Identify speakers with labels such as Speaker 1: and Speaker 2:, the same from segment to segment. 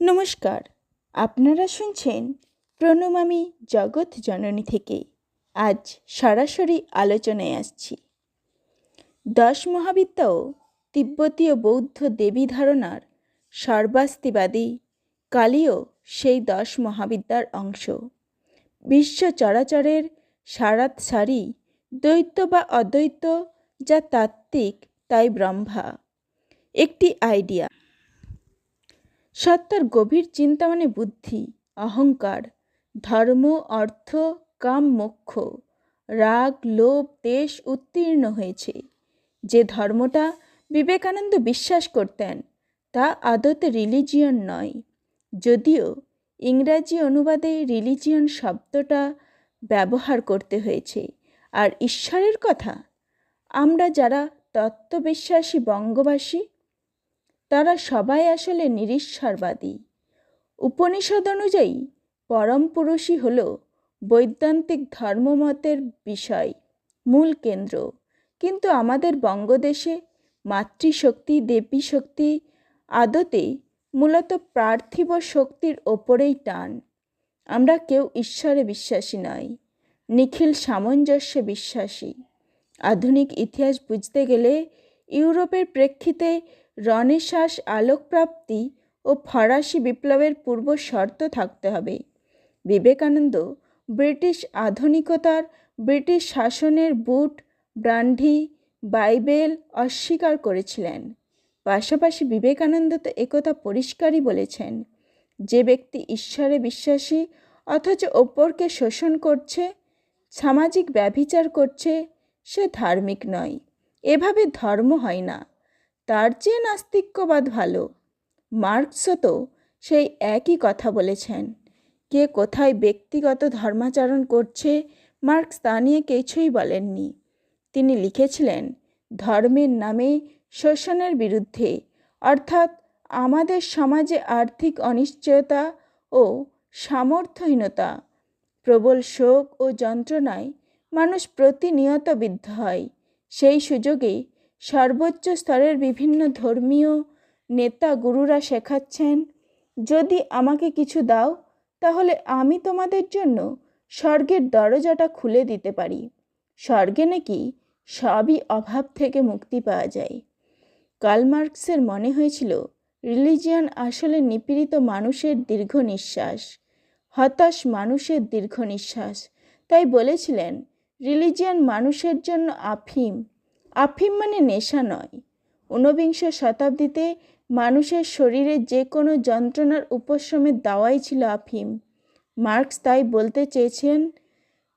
Speaker 1: নমস্কার, আপনারা শুনছেন প্রণমামী জগৎ জননী থেকে আজ সরাসরি আলোচনায় আসছি। দশ মহাবিদ্যাও তিব্বতীয় বৌদ্ধ দেবী ধারণার সর্বাস্তিবাদী কালীও সেই দশ মহাবিদ্যার অংশ। বিশ্ব চরাচরের সারাত সারি দ্বৈত বা অদ্বৈত যা তাত্ত্বিক তাই ব্রহ্মা। একটি আইডিয়া সত্তার গভীর চিন্তা মানে বুদ্ধি, অহংকার, ধর্ম, অর্থ, কাম, মোক্ষ, রাগ, লোভ দেশ উত্তীর্ণ হয়েছে। যে ধর্মটা বিবেকানন্দ বিশ্বাস করতেন, তা আদতে রিলিজিয়ন নয়। যদিও ইংরাজি অনুবাদে রিলিজিয়ন শব্দটা ব্যবহার করতে হয়েছে। আর ঈশ্বরের কথা? আমরা যারা তত্ত্ববিশ্বাসী বঙ্গবাসী তারা সবাই আসলে নিরীশ্বরবাদী। উপনিষদ অনুযায়ী পরম পুরুষই হল বৈদান্তিক ধর্মমতের বিষয়, মূল কেন্দ্র। কিন্তু আমাদের বঙ্গদেশে মাতৃশক্তি দেবী শক্তি আদতে মূলত পার্থিব শক্তির ওপরেই টান। আমরা কেউ ঈশ্বরে বিশ্বাসী নই, নিখিল সামঞ্জস্যে বিশ্বাসী। আধুনিক ইতিহাস বুঝতে গেলে ইউরোপের প্রেক্ষিতে রনেসাস আলোকপ্রাপ্তি ও ফরাসি বিপ্লবের পূর্ব শর্ত থাকতে হবে। বিবেকানন্দ ব্রিটিশ আধুনিকতার ব্রিটিশ শাসনের বুট, ব্রান্ডি, বাইবেল অস্বীকার করেছিলেন। পাশাপাশি বিবেকানন্দ তো একথা পরিষ্কারই বলেছেন, যে ব্যক্তি ঈশ্বরে বিশ্বাসী অথচ অপরকে শোষণ করছে, সামাজিক ব্যভিচার করছে, সে ধার্মিক নয়। এভাবে ধর্ম হয় না। তার চেয়ে নাস্তিক্যবাদ ভালো। মার্কসও তো সেই একই কথা বলেছেন। কে কোথায় ব্যক্তিগত ধর্মাচরণ করছে মার্কস তা নিয়ে কিছুই বলেননি। তিনি লিখেছিলেন, ধর্মের নামে শোষণের বিরুদ্ধে, অর্থাৎ আমাদের সমাজে আর্থিক অনিশ্চয়তা ও সামর্থ্যহীনতা, প্রবল শোক ও যন্ত্রণায় মানুষ প্রতিনিয়ত বিদ্ধ হয়। সেই সুযোগে সর্বোচ্চ স্তরের বিভিন্ন ধর্মীয় নেতা গুরুরা শেখাচ্ছেন, যদি আমাকে কিছু দাও, তাহলে আমি তোমাদের জন্য স্বর্গের দরজাটা খুলে দিতে পারি। স্বর্গে নাকি সবই অভাব থেকে মুক্তি পাওয়া যায়। কালমার্কসের মনে হয়েছিল, রিলিজিয়ান আসলে নিপীড়িত মানুষের দীর্ঘ নিঃশ্বাস, হতাশ মানুষের দীর্ঘ নিঃশ্বাস। তাই বলেছিলেন, রিলিজিয়ান মানুষের জন্য আফিম আফিম মানে নেশা নয়। ঊনবিংশ শতাব্দীতে মানুষের শরীরে যে কোনো যন্ত্রণার উপশমের দাওয়াই ছিল আফিম। মার্কস তাই বলতে চেয়েছেন,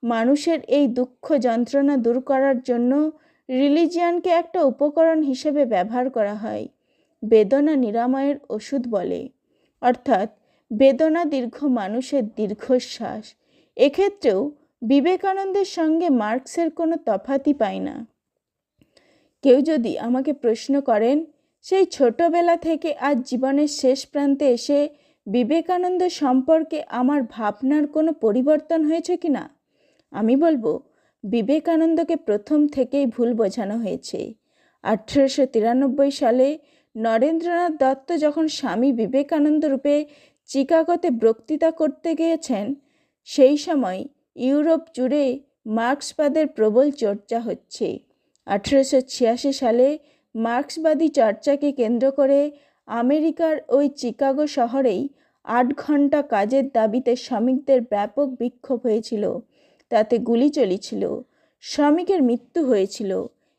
Speaker 1: মানুষের এই দুঃখ যন্ত্রণা দূর করার জন্য রিলিজিয়ানকে একটা উপকরণ হিসেবে ব্যবহার করা হয় বেদনা নিরাময়ের ওষুধ বলে। অর্থাৎ, বেদনা দীর্ঘ মানুষের দীর্ঘশ্বাস। এক্ষেত্রেও বিবেকানন্দের সঙ্গে মার্কসের কোনো তফাতই পায় না। কেউ যদি আমাকে প্রশ্ন করেন, সেই ছোটবেলা থেকে আজ জীবনের শেষ প্রান্তে এসে বিবেকানন্দ সম্পর্কে আমার ভাবনার কোনো পরিবর্তন হয়েছে কি না? আমি বলব, বিবেকানন্দকে প্রথম থেকেই ভুল বোঝানো হয়েছে। আঠেরোশো তিরানব্বই সালে নরেন্দ্রনাথ দত্ত যখন স্বামী বিবেকানন্দ রূপে চিকাগোতে বক্তৃতা করতে গিয়েছেন, সেই সময় ইউরোপ জুড়ে মার্ক্সবাদের প্রবল চর্চা হচ্ছে। আঠেরোশো ছিয়াশি সালে মার্ক্সবাদী চর্চাকে কেন্দ্র করে আমেরিকার ওই চিকাগো শহরেই আট ঘণ্টা কাজের দাবিতে শ্রমিকদের ব্যাপক বিক্ষোভ হয়েছিল। তাতে গুলি চলেছিল, শ্রমিকের মৃত্যু হয়েছিল,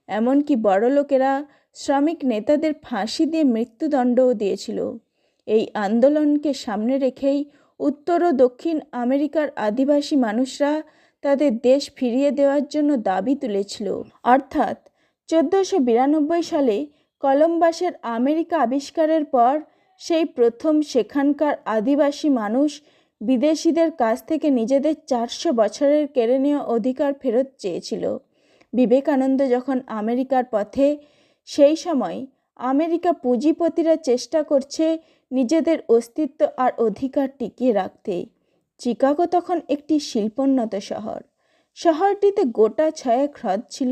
Speaker 1: এমনকি বড়লোকেরা শ্রমিক নেতাদের ফাঁসি দিয়ে মৃত্যুদণ্ডও দিয়েছিল। এই আন্দোলনকে সামনে রেখেই উত্তর ও দক্ষিণ আমেরিকার আদিবাসী মানুষরা তাদের দেশ ফিরিয়ে দেওয়ার জন্য দাবি তুলেছিল। অর্থাৎ চোদ্দোশো বিরানব্বই সালে কলম্বাসের আমেরিকা আবিষ্কারের পর সেই প্রথম সেখানকার আদিবাসী মানুষ বিদেশিদের কাছ থেকে নিজেদের চারশো বছরের কেড়ে নেওয়া অধিকার ফেরত চেয়েছিল। বিবেকানন্দ যখন আমেরিকার পথে, সেই সময় আমেরিকা পুঁজিপতিরা চেষ্টা করছে নিজেদের অস্তিত্ব আর অধিকার টিকিয়ে রাখতে। চিকাগো তখন একটি শিল্পোন্নত শহর। শহরটিতে গোটা ছয়েক হ্রদ ছিল,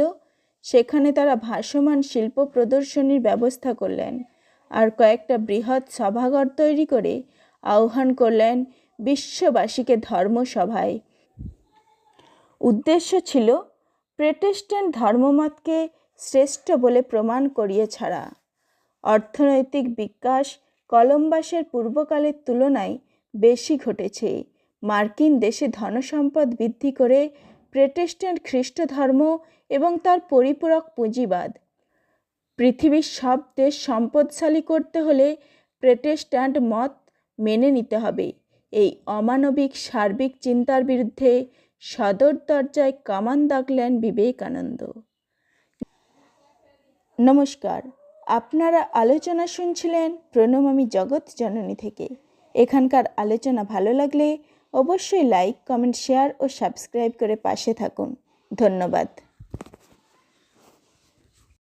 Speaker 1: সেখানে তারা ভাসমান শিল্প প্রদর্শনীর ব্যবস্থা করলেন আর কয়েকটা বৃহৎ সভাঘর তৈরি করে আহ্বান করলেন বিশ্ববাসীকে ধর্মসভায়। উদ্দেশ্য ছিল, প্রটেস্ট্যান্ট ধর্মমতকে শ্রেষ্ঠ বলে প্রমাণ করিয়ে ছাড়া। অর্থনৈতিক বিকাশ কলম্বাসের পূর্বকালের তুলনায় বেশি ঘটেছে। মার্কিন দেশে ধনসম্পদ বৃদ্ধি করে প্রটেস্ট্যান্ট খ্রিস্ট ধর্ম এবং তার পরিপূরক পুঁজিবাদ। পৃথিবীর সব দেশ সম্পদশালী করতে হলে প্রেটেস্ট্যান্ট মত মেনে নিতে হবে। এই অমানবিক, সার্বিক চিন্তার বিরুদ্ধে সদর দরজায় কামান দাগলেন বিবেকানন্দ। নমস্কার, আপনারা আলোচনা শুনছিলেন প্রণমামী জগৎ জননী থেকে। এখানকার আলোচনা ভালো লাগলে অবশ্যই লাইক কমেন্ট শেয়ার ও সাবস্ক্রাইব করে পাশে থাকুন। ধন্যবাদ।